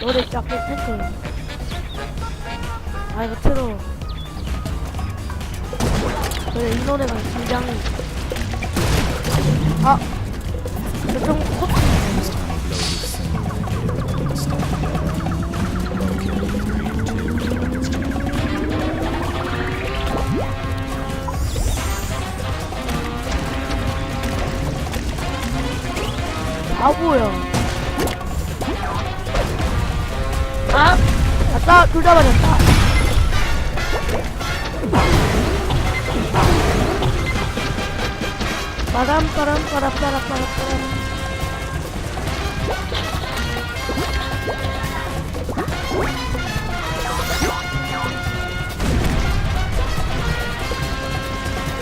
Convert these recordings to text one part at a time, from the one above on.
노래 쫙 뺐을 아 이거 틀어. 그래 이 노래가 굉장히 아! 저좀 둘 다 맞았다. 빠람 빠람 빠람 빠람 빠람 빠람.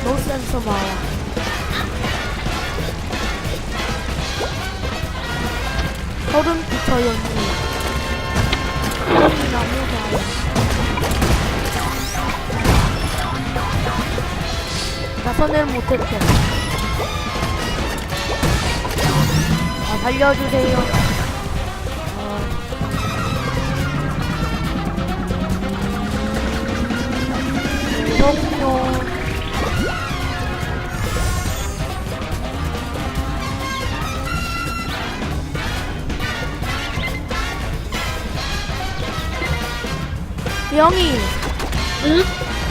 노 센서 마야 서른 좋아요 나 선을 못했대. 아 살려주세요. 어. 죄송요 영희 응?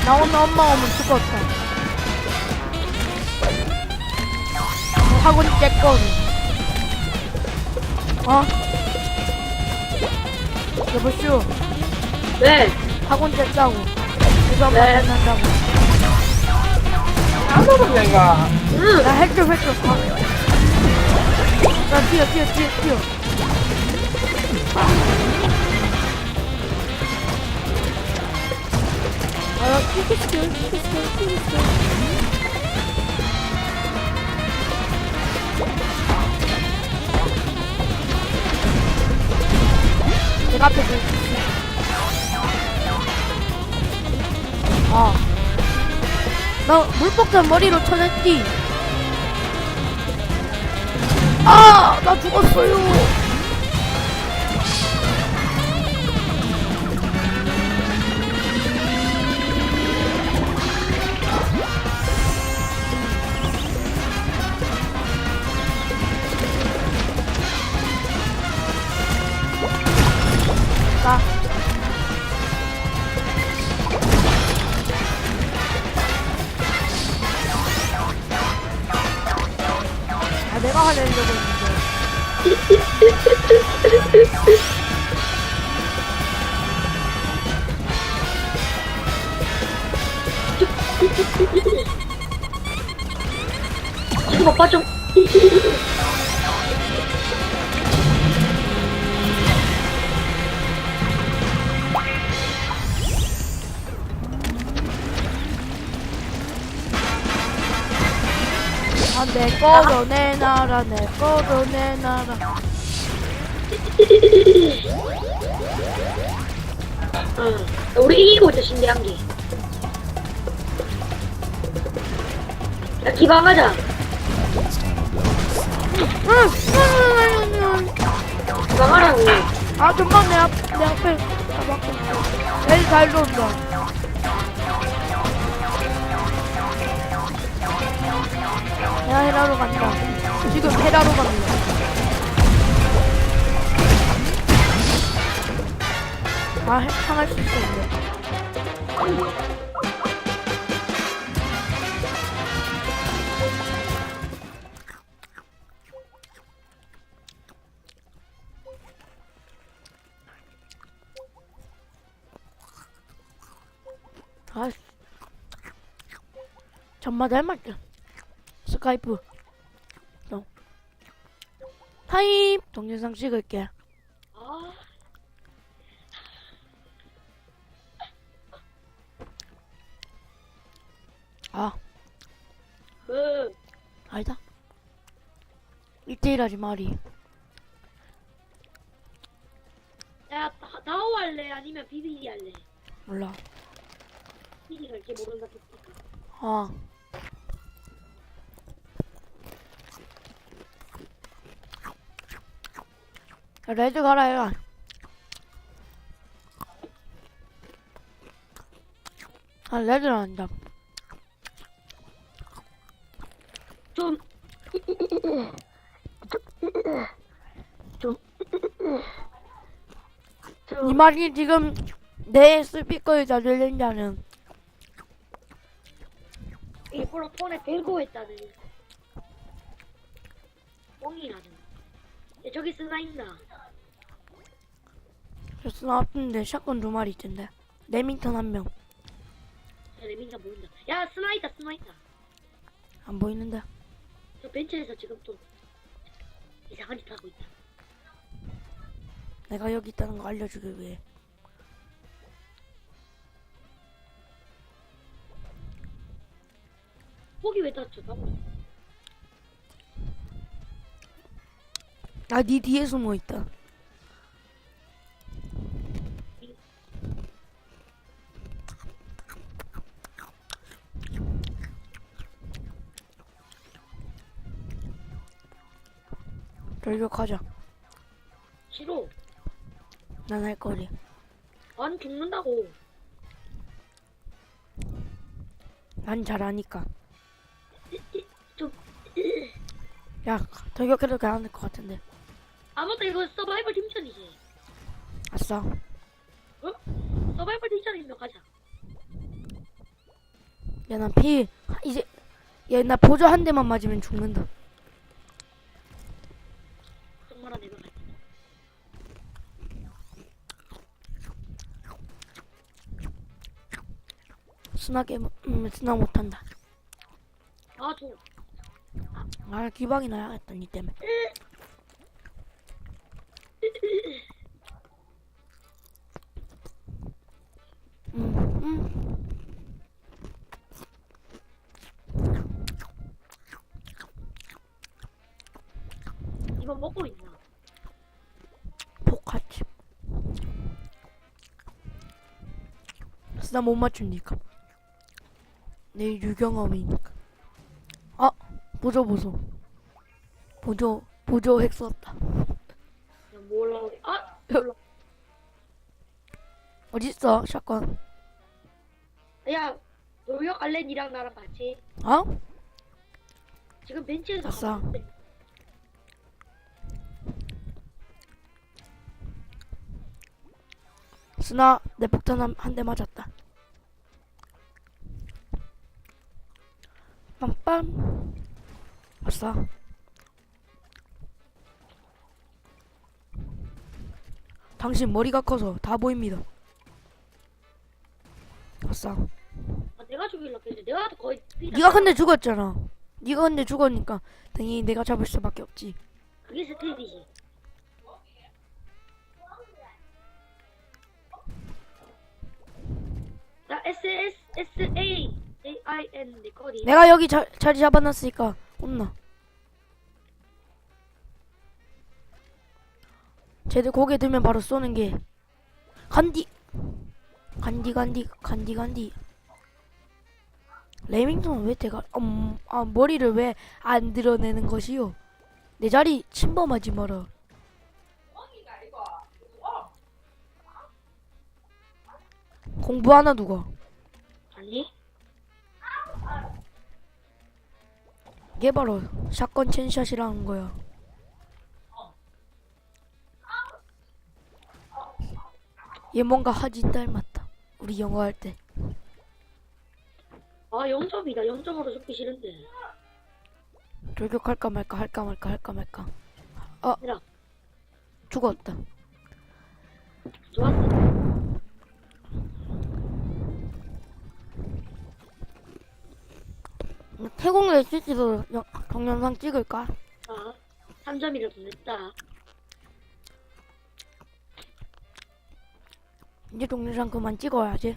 나 오늘 엄마 오면 죽었다 어, 학원 째거든 어? 여보슈 왜? 학원 쨌다고 이거 한번 네. 만난다고 아무런 내가 응. 나 헬줄 헬줄 가. 나 뛰어 뛰어 뛰어 뛰어 내가 앞에 들 아. 나 물폭탄 머리로 쳐냈디. 아, 나 죽었어요. 빠 좀. 아, 내 거로 내놔라, 내 거로 내놔라. 응. 우리 이기고 있어, 신기한 게. 야, 기방하자. 기방하라고. 아, 좀만 내, 앞, 내 앞에 가봤고. 제일 잘 논다. 내가 헤라로 간다. 지금 헤라로 갑니다. 아, 해- 향할 수 있었는데. 아, 정말 닮았다. 스카이프. 너. 타임! 동영상 찍을게. 아, 아, 그, 아니다. 1대1 하지 말이. 야, 다- 다오 할래? 아니면 비비기 할래? 몰라. 아. 레드 가라 해라. 아 레드 나온다. 좀. 좀. 좀. 이 말이 지금 내 스피커에 다 들린다는. 일부러 폰에 대고 했다는. 뻥이라는. 야, 저기 쓰나 있나? 나 아픈데 샷건 두 마리 있던데. 레밍턴 한 명. 야, 레민가 보인다. 야, 스나 있다, 스나 있다. 안 보이는데. 저 벤치에서 지금 또 이상한 짓 하고 있다. 내가 여기 있다는 거 알려주기 위해. 거기 왜 다쳤다고? 아, 네 뒤에 숨어 있다. 돌격하자. 싫어. 난 할 거리. 안 죽는다고. 난 잘하니까. 야, 돌격해도 괜찮을 것 같은데. 아무튼 이거 서바이벌 팀전이지. 아싸. 어? 서바이벌 팀전이면 가자. 야, 난 피, 이제, 야, 나 보조 한 대만 맞으면 죽는다. 정말 내가 갈게. 스나게, 음, 스나 못한다. 아, 저. 아, 기방이 나야겠다, 니 때문에. 이거 먹고 있나? 포카칩. 스나 못 맞추니까. 내 유경험이니까. 아, 보조 보소. 보조, 보조 핵. 그냥 몰라. 아! 몰라. 어딨어, 샷건. 야, 노력 니랑 나랑 같이. 어? 지금 벤치에서 아싸. 스나 내 폭탄 한대 맞았다. 빰빰. 아싸. 당신 머리가 커서 다 보입니다. 아싸. 아, 내가 죽일라 했는데 내가 거의. 네가 근데 죽었잖아. 네가 근데 죽으니까 당연히 내가 잡을 수밖에 없지. 그게 스텝이지. 나 S S S A A I N 내 거리. 내가 여기 자, 자리 잡아놨으니까 혼나. 쟤들 고개 들면 바로 쏘는 게 간디 간디 간디 간디 간디 레밍턴은 왜 대가 음, 아 머리를 왜 안 드러내는 것이요? 내 자리 침범하지 마라. 공부하나 누가? 아니? 이게 바로 샷건 첸샷이라는 거야. 얘 뭔가 하진 닮았다. 우리 영어 할 때. 아 0점이다. 0점으로 죽기 싫은데. 돌격할까 말까 할까 말까 할까 말까. 어 얘들아 죽었다. 좋았어. 태국 레시피도 영- 동영상 찍을까? 아 3점이라도 냈다. 이제 동영상 그만 찍어야지.